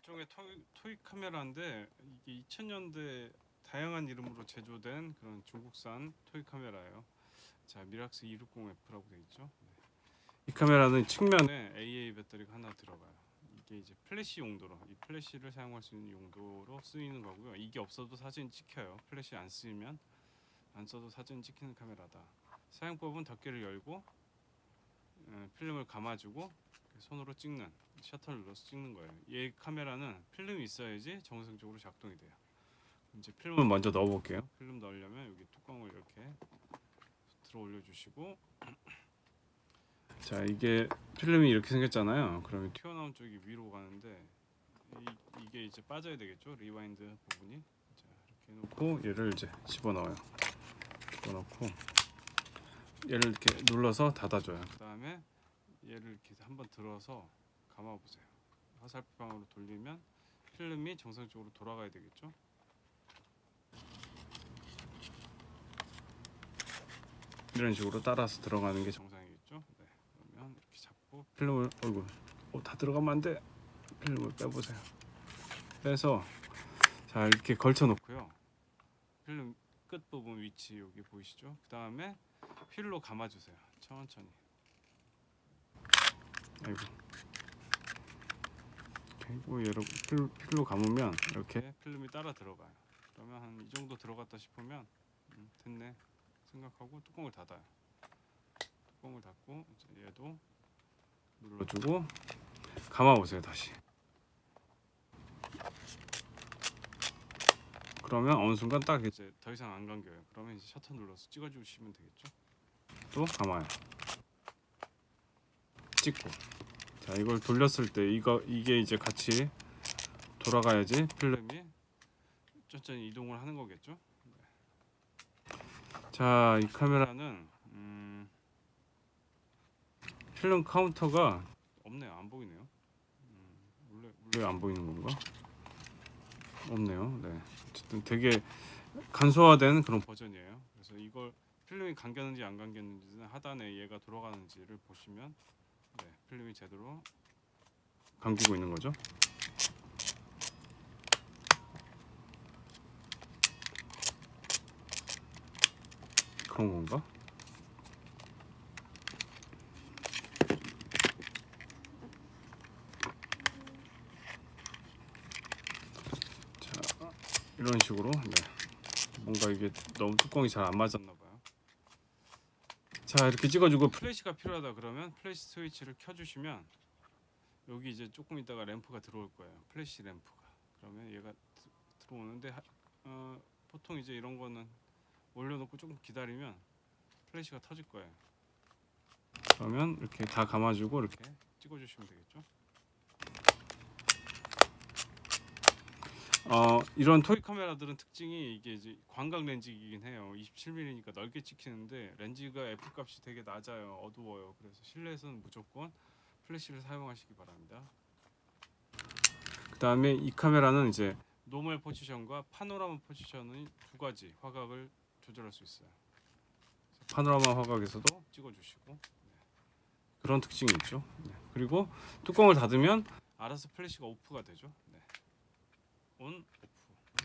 일종의 토이, 토이 카메라인데 이게 2000년대 다양한 이름으로 제조된 그런 중국산 토이 카메라예요. 자 미락스 260F라고 돼 있죠. 네. 이 카메라는 측면에 AA 배터리가 하나 들어가요. 이게 이제 플래시 용도로 이 플래시를 사용할 수 있는 용도로 쓰이는 거고요. 이게 없어도 사진 찍혀요. 플래시 안 쓰면 안 써도 사진 찍히는 카메라다. 사용법은 덮개를 열고 어, 필름을 감아주고 손으로 찍는 셔터를 눌러서 찍는 거예요. 이 카메라는 필름이 있어야지 정상적으로 작동이 돼요. 이제 필름을 먼저 넣어볼게요. 필름 넣으려면 여기 뚜껑을 이렇게 들어 올려주시고 자 이게 필름이 이렇게 생겼잖아요. 그러면 튀어나온 쪽이 위로 가는데 이, 이게 이제 빠져야 되겠죠. 리와인드 부분이 자 이렇게 놓고 얘를 이제 집어 넣어요. 집어 넣고 얘를 이렇게 눌러서 닫아줘요. 그 다음에 얘를 이렇게 한번 들어서 감아 보세요. 화살표방으로 돌리면 필름이 정상적으로 돌아가야 되겠죠. 이런 식으로 따라서 들어가는 게 정상이겠죠. 네. 그러면 이렇게 잡고 필름을 어이구 어, 다 들어가면 안 돼. 필름을 빼보세요. 빼서 자 이렇게 걸쳐 놓고요. 필름 끝 부분 위치 여기 보이시죠? 그 다음에 필로 감아주세요. 천천히. 아이고. 그리고 여러분 필, 필로 감으면 이렇게 필름이 따라 들어가요. 그러면 한 이 정도 들어갔다 싶으면 음, 됐네 생각하고 뚜껑을 닫아요. 뚜껑을 닫고 이제 얘도 눌러주고 감아 보세요 다시. 그러면 어느 순간 딱 이제 더 이상 안 감겨요. 그러면 이제 셔터 눌러서 찍어주시면 되겠죠. 또 감아요. 찍고. 자 이걸 돌렸을 때 이거 이게 이제 같이 돌아가야지 필름이 천천히 이동을 하는 거겠죠. 네. 자이 카메라는 음, 필름 카운터가 없네요. 안 보이네요. 음, 원래 원래 안 보이는 건가? 없네요. 네. 어쨌든 되게 간소화된 그런 버전이에요. 그래서 이걸 필름이 감겼는지 안 감겼는지는 하단에 얘가 돌아가는지를 보시면 네, 필름이 제대로 감기고 있는 거죠. 그런 건가? 자, 이런 식으로 네. 뭔가 이게 너무 뚜껑이 잘 안 맞았나 봐요. 자 이렇게 찍어주고 플래시가 필요하다 그러면 플래시 스위치를 켜주시면 여기 이제 조금 있다가 램프가 들어올 거예요. 플래시 램프가. 그러면 얘가 드- 들어오는데 하- 어, 보통 이제 이런 거는 올려놓고 조금 기다리면 플래시가 터질 거예요. 그러면 이렇게 다 감아주고 이렇게 찍어주시면 되겠죠. 어 이런 토이 카메라들은 특징이 이게 이제 광각 렌즈이긴 해요. 27mm니까 넓게 찍히는데 렌즈가 f 값이 되게 낮아요. 어두워요. 그래서 실내에서는 무조건 플래시를 사용하시기 바랍니다. 그 다음에 이 카메라는 이제 노멀 포지션과 파노라마 포지션의 두 가지 화각을 조절할 수 있어요. 파노라마 화각에서도 찍어주시고 네. 그런 특징이 있죠. 네. 그리고 뚜껑을 닫으면 알아서 플래시가 오프가 되죠. 네. 온 오프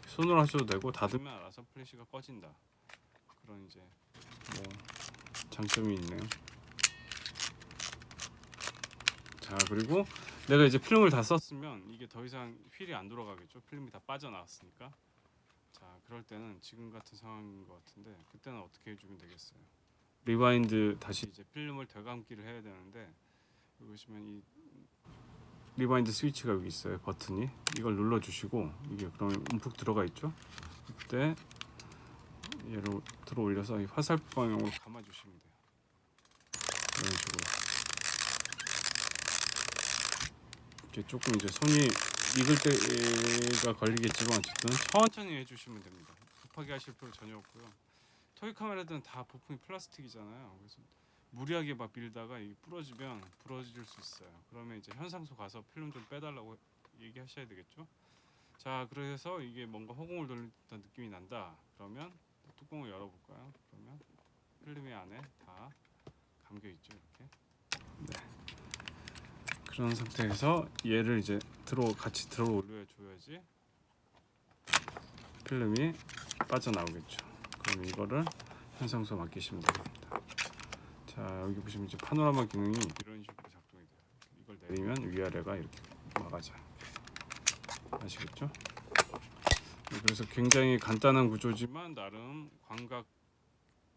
손으로 하셔도 되고 닫으면 알아서 플래시가 꺼진다. 그런 이제 뭐 장점이 있네요. 자 그리고 내가 이제 필름을 다 썼으면 이게 더 이상 휠이 안 돌아가겠죠? 필름이 다 빠져나왔으니까. 자 그럴 때는 지금 같은 상황인 것 같은데 그때는 어떻게 해주면 되겠어요? 리바인드 다시 이제 필름을 되감기를 해야 되는데 보시면 이 리바인드 스위치가 여기 있어요. 버튼이. 이걸 눌러 주시고 이게 그러면 움푹 들어가 있죠? 그때 얘를 들어 올려서 이 화살 방향으로 감아 주시면 돼요. 이런 식으로. 이렇게 조금 이제 손이 익을 때가 걸리겠지만 어쨌든 천천히 해주시면 됩니다. 급하게 하실 필요 전혀 없고요. 토이 카메라들은 다 부품이 플라스틱이잖아요. 그래서 무리하게 막 밀다가 이게 부러지면 부러질 수 있어요. 그러면 이제 현상소 가서 필름 좀 빼달라고 얘기하셔야 되겠죠. 자, 그래서 이게 뭔가 허공을 돌린 듯한 느낌이 난다. 그러면 뚜껑을 열어볼까요? 그러면 필름이 안에 다 감겨 있죠, 이렇게. 네. 그런 상태에서 얘를 이제 들어 같이 들어 올려 줘야지 필름이 빠져나오겠죠. 그럼 이거를 현상소 맡기시면 됩니다. 자 여기 보시면 이제 파노라마 기능이 이런 식으로 작동이 돼요. 이걸 내리면 위아래가 이렇게 막아져요. 아시겠죠? 네, 그래서 굉장히 간단한 구조지만 나름 광각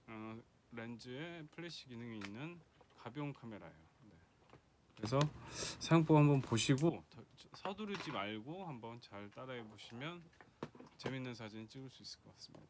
어, 렌즈에 플래시 기능이 있는 가벼운 카메라예요. 네. 그래서 사용법 한번 보시고 더- 서두르지 말고 한번 잘 따라해 보시면 재밌는 사진 찍을 수 있을 것 같습니다.